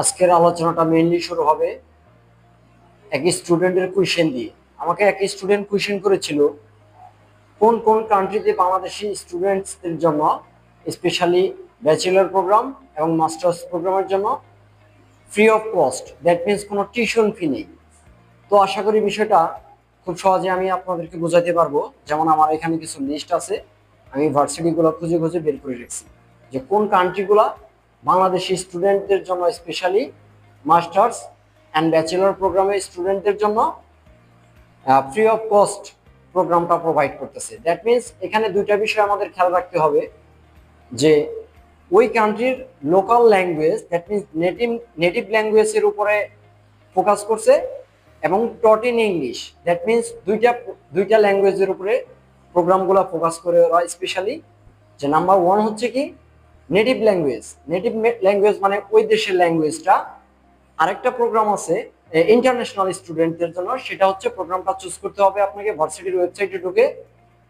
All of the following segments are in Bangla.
আজকের আলোচনাটা মেইনলি শুরু হবে এক স্টুডেন্টের কোয়েশ্চেন দিয়ে। আমাকে এক স্টুডেন্ট কোয়েশ্চেন করেছিল, কোন কোন কান্ট্রিতে বাংলাদেশি স্টুডেন্টসদের জন্য স্পেশালি ব্যাচেলর প্রোগ্রাম এবং মাস্টার্স প্রোগ্রামের জন্য free of cost that means কোনো টিউশন ফি নেই। তো আশা করি বিষয়টা খুব সহজে আমি আপনাদেরকে বোঝাতে পারব। যেমন আমার এখানে কিছু লিস্ট আছে, আমি ভার্সিটিগুলো খুঁজে খুঁজে বের করে রেখেছি। যে কোন কান্ট্রিগুলো বাংলাদেশি স্টুডেন্টদের জন্য স্পেশালি মাস্টার্স অ্যান্ড ব্যাচেলর প্রোগ্রামের স্টুডেন্টদের জন্য ফ্রি অফ কস্ট প্রোগ্রামটা প্রোভাইড করতেছে। দ্যাট মিনস এখানে দুইটা বিষয় আমাদের খেয়াল রাখতে হবে, যে ওই কান্ট্রির local language that means native native ল্যাঙ্গুয়েজের উপরে ফোকাস করছে এবং taught in English that means দুইটা দুইটা ল্যাঙ্গুয়েজের উপরে প্রোগ্রামগুলো ফোকাস করে ওরা স্পেশালি যে নাম্বার ওয়ান হচ্ছে কি? নেটিভ ল্যাঙ্গুয়েজ নেটিভ ল্যাঙ্গুয়েজ মানে ওই দেশের ল্যাঙ্গুয়েজটা আরেকটা প্রোগ্রাম আছে ইন্টারন্যাশনাল স্টুডেন্টদের জন্য। সেটা হচ্ছে প্রোগ্রামটা চুজ করতে হবে আপনাকে ভার্সিটির ওয়েবসাইটে ঢুকে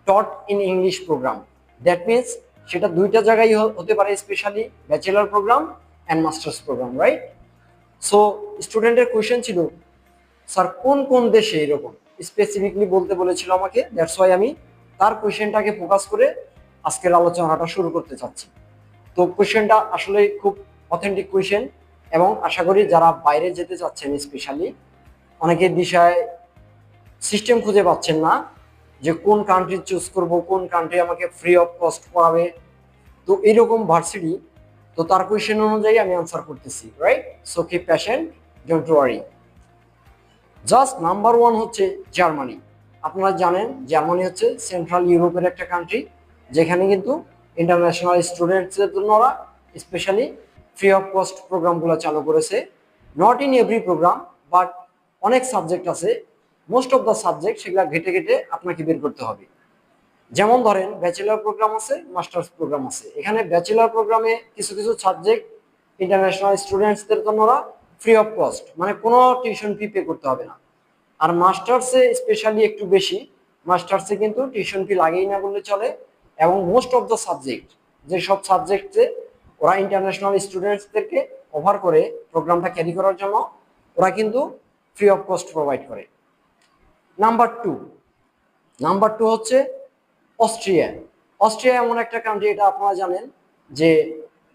taught in English program that means সেটা দুইটা জায়গায় হতে পারে specially bachelor program and masters program right so স্টুডেন্টের কোয়েশ্চেন ছিল স্যার কোন কোন দেশে এরকম? স্পেসিফিকলি বলতে বলেছিল আমাকে দ্যাটস ওয়াই আমি তার কোয়েশ্চেনটাকে ফোকাস করে আজকের আলোচনাটা শুরু করতে চাচ্ছি। তো কোয়েশ্চেনটা আসলে খুব অথেন্টিক কোয়েশ্চেন এবং আশা করি যারা বাইরে যেতে চাচ্ছেন স্পেশালি অনেকে দিশায় সিস্টেম খুঁজে পাচ্ছেন না যে কোন কান্ট্রি চুজ করব, কোন কান্ট্রি আমাকে ফ্রি অফ কস্ট পড়াবে। তো এইরকম ভার্সিটি তো তার কোয়েশ্চেন অনুযায়ী আমি আনসার করতেছি রাইট সো কি patient don't worry just number one হচ্ছে জার্মানি আপনারা জানেন জার্মানি হচ্ছে সেন্ট্রাল ইউরোপের একটা কান্ট্রি যেখানে কিন্তু ইন্টারন্যাশনাল স্টুডেন্টসদের জন্য ওরা স্পেশালি ফ্রি অফ কস্ট প্রোগ্রামগুলো চালু করেছে। Not in every program but অনেক সাবজেক্ট আছে। মোস্ট অফ দ্য সাবজেক্ট সেগুলো ঘেটে ঘেটে আপনাকে বের করতে হবে। যেমন ধরেন ব্যাচেলর প্রোগ্রাম আছে মাস্টার্স প্রোগ্রাম আছে। এখানে ব্যাচেলার প্রোগ্রামে কিছু কিছু সাবজেক্ট ইন্টারন্যাশনাল স্টুডেন্টসদের জন্য ওরা ফ্রি অফ কস্ট মানে কোনো টিউশন ফি পে করতে হবে না। আর মাস্টার্সে স্পেশালি একটু বেশি মাস্টার্সে কিন্তু টিউশন ফি লাগেই না বললে চলে। এবং মোস্ট অফ দ্য সাবজেক্ট যে সব সাবজেক্টে ওরা ইন্টারন্যাশনাল স্টুডেন্টসদেরকে কভার করে প্রোগ্রামটা ক্যারি করার জন্য, ওরা কিন্তু ফ্রি অফ কস্ট প্রোভাইড করে। নাম্বার টু নাম্বার টু হচ্ছে অস্ট্রিয়া অস্ট্রিয়া এমন একটা কান্ট্রি এটা আপনারা জানেন যে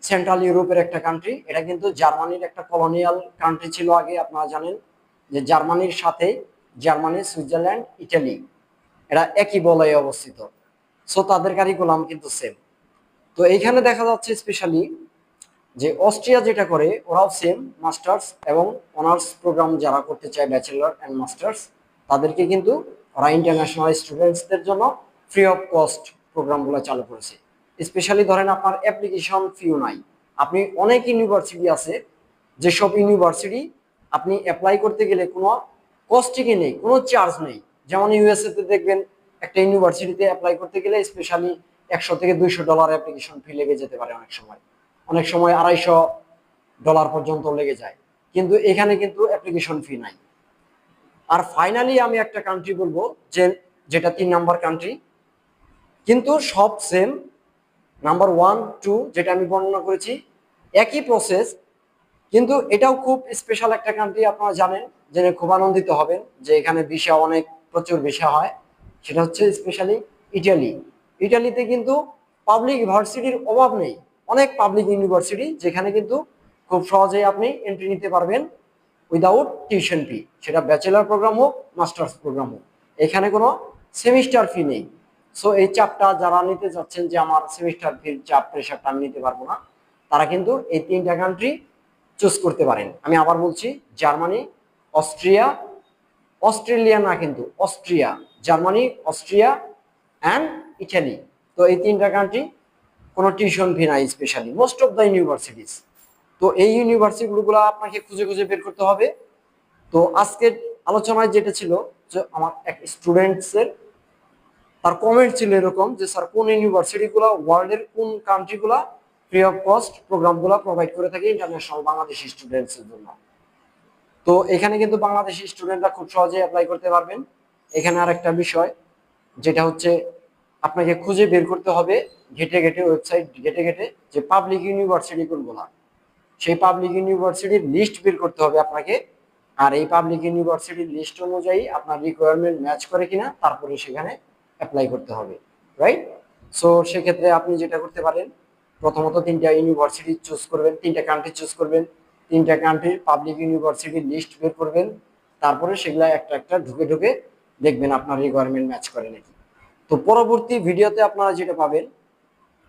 সেন্ট্রাল ইউরোপের একটা কান্ট্রি এটা কিন্তু জার্মানির একটা কলোনিয়াল কান্ট্রি ছিল আগে, আপনারা জানেন যে জার্মানির সাথে জার্মানি সুইজারল্যান্ড ইটালি এরা একই বলয়ে অবস্থিত। সো তাদের কারিকুলাম কিন্তু সেম তো এইখানে দেখা যাচ্ছে স্পেশালি যে অস্ট্রিয়া যেটা করে, ওরাও সেম মাস্টার্স এবং অনার্স প্রোগ্রাম যারা করতে চায় ব্যাচেলর অ্যান্ড মাস্টার্স তাদেরকে কিন্তু ওরা ইন্টারন্যাশনাল স্টুডেন্টসদের জন্য ফ্রি অফ কস্ট প্রোগ্রামগুলো চালু করেছে। স্পেশালি ধরেন আপনার অ্যাপ্লিকেশন ফিও নাই। আপনি অনেক ইউনিভার্সিটি আছে, যেসব ইউনিভার্সিটি আপনি অ্যাপ্লাই করতে গেলে কোনো কস্টিকে নেই, কোনো চার্জ নেই। যেমন ইউএসএ তে দেখবেন একটা ইউনিভার্সিটিতে অ্যাপ্লাই করতে গেলে স্পেশালি একশো থেকে দুইশো ডলার অ্যাপ্লিকেশন ফি লেগে যেতে পারে অনেক সময়। অনেক সময় আড়াইশো ডলার পর্যন্ত লেগে যায়। কিন্তু এখানে কিন্তু অ্যাপ্লিকেশন ফি নাই। আর ফাইনালি আমি একটা কান্ট্রি বলব যে, যেটা তিন নাম্বার কান্ট্রি কিন্তু সব সেম নাম্বার ওয়ান টু যেটা আমি বর্ণনা করেছি, একই প্রসেস কিন্তু এটাও খুব স্পেশাল একটা কান্ট্রি আপনারা জানেন, জেনে খুব আনন্দিত হবেন যে এখানে ভিসা অনেক, প্রচুর ভিসা হয়। সেটা হচ্ছে স্পেশালি ইটালি ইটালিতে কিন্তু পাবলিক ইউনিভার্সিটির অভাব নেই। অনেক পাবলিক ইউনিভার্সিটি যেখানে কিন্তু খুব সহজেই আপনি এন্ট্রি নিতে পারবেন উইদাউট টিউশন ফি সেটা ব্যাচেলার প্রোগ্রাম হোক মাস্টার্স প্রোগ্রাম হোক। এখানে কোনো সেমিস্টার ফি নেই। সো এই চাপটা যারা নিতে চাচ্ছেন যে আমার সেমিস্টার ফির চাপ প্রেশারটা আমি নিতে পারব না, তারা কিন্তু এই তিনটা কান্ট্রি চুজ করতে পারেন। আমি আবার বলছি, জার্মানি, অস্ট্রিয়া, অস্ট্রেলিয়া না কিন্তু, Austria. Germany, Austria and Italy তো এই তিনটা কান্ট্রি কোনো টিউশন ফি নাই specially most of the universities তো এই ইউনিভার্সিটিগুলো আপনাকে খুঁজে খুঁজে বের করতে হবে। তো আজকের আলোচনায় যেটা ছিল যে আমার এক স্টুডেন্টসের তার কমেন্ট ছিল এরকম যে, স্যার, কোন ইউনিভার্সিটিগুলো ওয়ার্ল্ডের কোন কান্ট্রিগুলো ফ্রি অফ কস্ট প্রোগ্রামগুলো প্রোভাইড করে থাকে ইন্টারন্যাশনাল বাংলাদেশি স্টুডেন্টসের জন্য? তো এখানে কিন্তু বাংলাদেশি স্টুডেন্টরা খুব সহজে অ্যাপ্লাই করতে পারবেন। এখানে আর একটা বিষয়, যেটা হচ্ছে আপনাকে খুঁজে বের করতে হবে ঘেটে ঘেটে ওয়েবসাইট ঘেটে ঘেটে যে পাবলিক ইউনিভার্সিটি কোনগুলা। সেই পাবলিক ইউনিভার্সিটির লিস্ট বের করতে হবে আপনাকে। আর এই পাবলিক ইউনিভার্সিটির লিস্ট অনুযায়ী আপনার রিকোয়ারমেন্ট ম্যাচ করে কিনা, তারপরে সেখানে অ্যাপ্লাই করতে হবে রাইট সো সেক্ষেত্রে আপনি যেটা করতে পারেন, প্রথমত তিনটা ইউনিভার্সিটি চুজ করবেন, তিনটা কান্ট্রি চুজ করবেন। তিনটা কান্ট্রির পাবলিক ইউনিভার্সিটির লিস্ট বের করবেন, তারপরে সেগুলা একটা একটা ঢুকে ঢুকে দেখবেন আপনার রিকোয়ারমেন্ট ম্যাচ করে নাকি। তো পরবর্তী ভিডিওতে আপনারা যেটা পাবেন,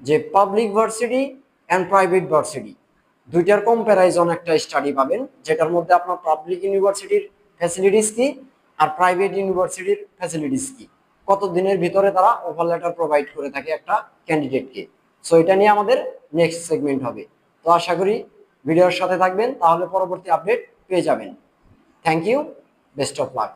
যে public varsity and private varsity দুইটার কম্প্যারাইজন একটা স্টাডি পাবেন, যেটার মধ্যে আপনার পাবলিক ইউনিভার্সিটির ফ্যাসিলিটিস কি আর প্রাইভেট ইউনিভার্সিটির ফ্যাসিলিটিস কি। কত দিনের ভিতরে তারা অফার লেটার প্রোভাইড করে থাকে একটা ক্যান্ডিডেটকে সো এটা নিয়ে আমাদের নেক্সট সেগমেন্ট হবে। তো আশা করি ভিডিওর সাথে থাকবেন, তাহলে পরবর্তী আপডেট পেয়ে যাবেন। Thank you best of luck